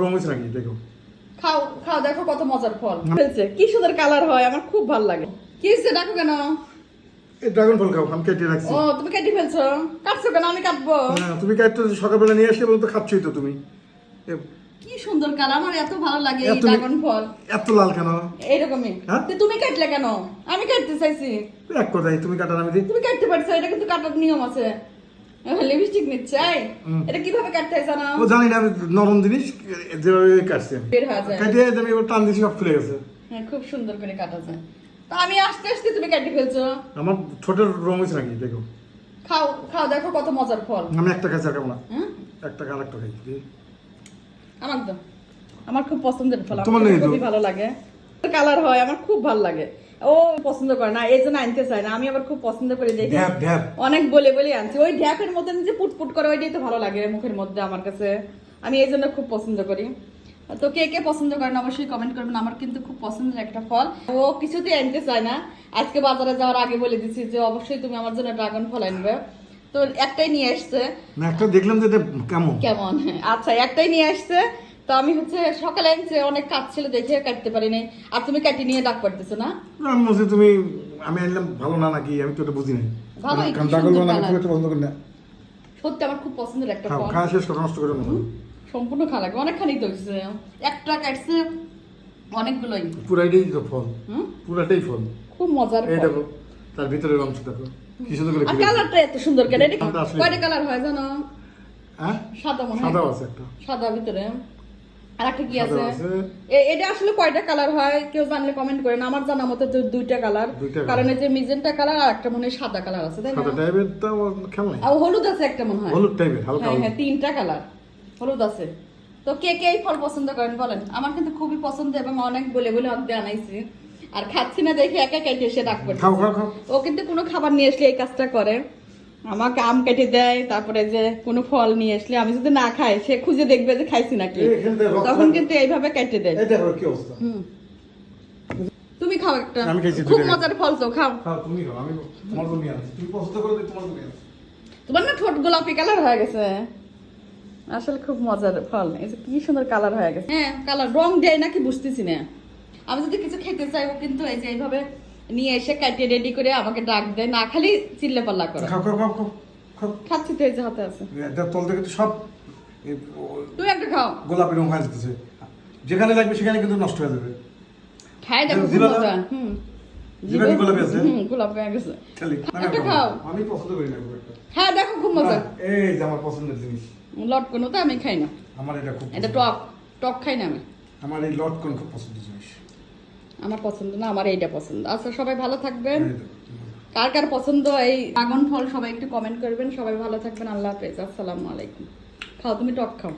রং হয়েছে নাকি? দেখো। খাও খাও দেখো কত মজার ফল। হয়েছে। কি সুন্দর কালার হয় আমার খুব ভালো লাগে। কি হয়েছে ডাকো কেন? ড্রাগন ফল খাও আমি কেটে রাখছি। ও তুমি কেটে ফেলছো? কাটছো কেন? আমি কাটবো। তুমি কাটতে সকালবেলা নিয়ে আসলে বলতো খাচ্ছই তো তুমি। কি সুন্দর কালার আমার এত ভালো লাগে এই ড্রাগন ফল। এত লাল কেন? এইরকমই। হ্যাঁ? তুমি কাটলে কেন? আমি কাটতে চাইছি। এক কথাই তুমি কাটার আমি তুমি কাটতে পারছ এটা কিন্তু কাটার নিয়ম আছে। লিপস্টিক নিচ্ছে এটা কীভাবে কাটতে হয় জানো? ও জানি না নরম জিনিস যেভাবে কাটছি। আমি। যায়। কাটিয়ে আমি এবার টান দিয়েছি সব খুলে গেছে। হ্যাঁ খুব সুন্দর করে কাটা যায়। তো আমি আস্তে আস্তে তুমি কাটি ফেলছো। আমার ছোটের রং হয়েছে নাকি দেখো। খাও খাও দেখো কত মজার ফল। আমি একটা আর কেমন একটা খাই দি। আমার তো আমার খুব পছন্দের ফল তোমার আমার খুবই ভালো লাগে। কালার হয় আমার খুব ভালো লাগে। ও পছন্দ করে না এই জন্য আনতে চায় না। আমি আবার খুব পছন্দ করে দেখি। অনেক বলে বলে আনছি। ওই ঢ্যাপের মধ্যে যে পুটপুট করে ওইটাই তো ভালো লাগে মুখের মধ্যে আমার কাছে। আমি এই জন্য খুব পছন্দ করি। তো কে কে পছন্দ করেন অবশ্যই কমেন্ট করবেন। আমার কিন্তু খুব পছন্দের একটা ফল। ও কিছুতেই আনতে চায় না। আজকে বাজারে যাওয়ার আগে বলে দিচ্ছি যে অবশ্যই তুমি আমার জন্য ড্রাগন ফল আনবে। তো একটাই নিয়ে আসছে। না একটা দেখলাম যে কেমন। কেমন? আচ্ছা একটাই নিয়ে আসছে। তো আমি হচ্ছে সকালে আনছে অনেক কাজ ছিল দেখে কাটতে পারি নাই আর তুমি কাটি নিয়ে ডাক পারতেছো না? আমি বলছি তুমি আমি আনলাম ভালো না নাকি? আমি তো এটা বুঝি নাই। ভালোই, কারণ সুন্দর বানা আমি খুব একটা পছন্দ করি না। সত্যি আমার খুব পছন্দের একটা ফল। খাওয়া শেষ করে নষ্ট করে না সম্পূর্ণ খাওয়া লাগবে অনেকখানি তো হচ্ছে একটা কাটছে অনেকগুলোই। তো ফল। পুরাটাই ফল। খুব মজার এই দেখো তার ভিতরের অংশ দেখো কি সুন্দর করে কালারটা এত সুন্দর কেন এটা কয়টা কালার হয় জানো? হ্যাঁ? সাদা মনে হয়। সাদাও আছে একটা। সাদা ভিতরে। আর একটা কি আছে। এটা আসলে কয়টা কালার হয়? কেউ জানলে কমেন্ট করেন আমার জানা মতে দুইটা কালার কারণ এই যে মিজেন্টা কালার আর একটা মনে হয় সাদা কালার আছে তাই না? সাদা টাইপের তো নাই। আর হলুদ আছে একটা মনে হয়। হলুদ টাইপের হালকা হ্যাঁ হ্যাঁ তিনটা কালার হলুদ আছে। তো কে কে এই ফল পছন্দ করেন বলেন? আমার কিন্তু খুবই পছন্দ এবং অনেক বলে বলে অর্ধে আনাইছি আর খাচ্ছি না দেখে একা কেটে এসে ডাক পড়ছে ও কিন্তু কোনো খাবার নিয়ে আসলে এই কাজটা করে। আমাকে আম কেটে দেয় তারপরে যে কোনো ফল নিয়ে আসলে আমি যদি না খাই সে খুঁজে দেখবে যে খাইছি নাকি। তখন কিন্তু এইভাবে কেটে দেয়। এই দেখো কি অবস্থা। হুম। তুমি খাও একটা। আমি খুব মজার ফল তো খাও। খাও তুমি খাও আমি তোমার জন্য তুমি পছন্দ করে তোমার জন্য তোমার না ঠোঁট গোলাপি কালার হয়ে গেছে। আসলে খুব মজার ফল। এই যে কি সুন্দর কালার হয়ে গেছে। হ্যাঁ কালার। রং দেয় নাকি বুঝতেছি না। আমি যদি কিছু খেতে চাইব কিন্তু এই যে এইভাবে নিয়ে এসে কাটিয়ে রেডি করে আমাকে ডাক দেয়। না খালি চিল্লে পাল্লা করে। খাও খাও খাও খাও খাও। খাচ্ছি তো এই যে হাতে আছে। এটা তল থেকে তো সব তুমি একটা খাও। গোলাপি রং হয়ে যেতেছে। যেখানে লাগবে সেখানে কিন্তু নষ্ট হয়ে যাবে। খাই দেখো মজা। হুম। জিভা গোলাপি আছে? হুম গোলাপ খালি একটা খাও। আমি পছন্দ করি না খুব হ্যাঁ দেখো খুব মজা। এই যে আমার পছন্দের জিনিস। লটকন তো আমি খাই না। আমার এটা খুব এটা টক টক খাই না আমি। আমার এই লটকন খুব পছন্দের জিনিস। আমার পছন্দ না আমার এইটা পছন্দ। আচ্ছা সবাই ভালো থাকবেন। কার কার পছন্দ এই আগুন ফল সবাই একটু কমেন্ট করবেন। সবাই ভালো থাকবেন। আল্লাহ হাফেজ। আসসালামু আলাইকুম। খাও তুমি টক খাও।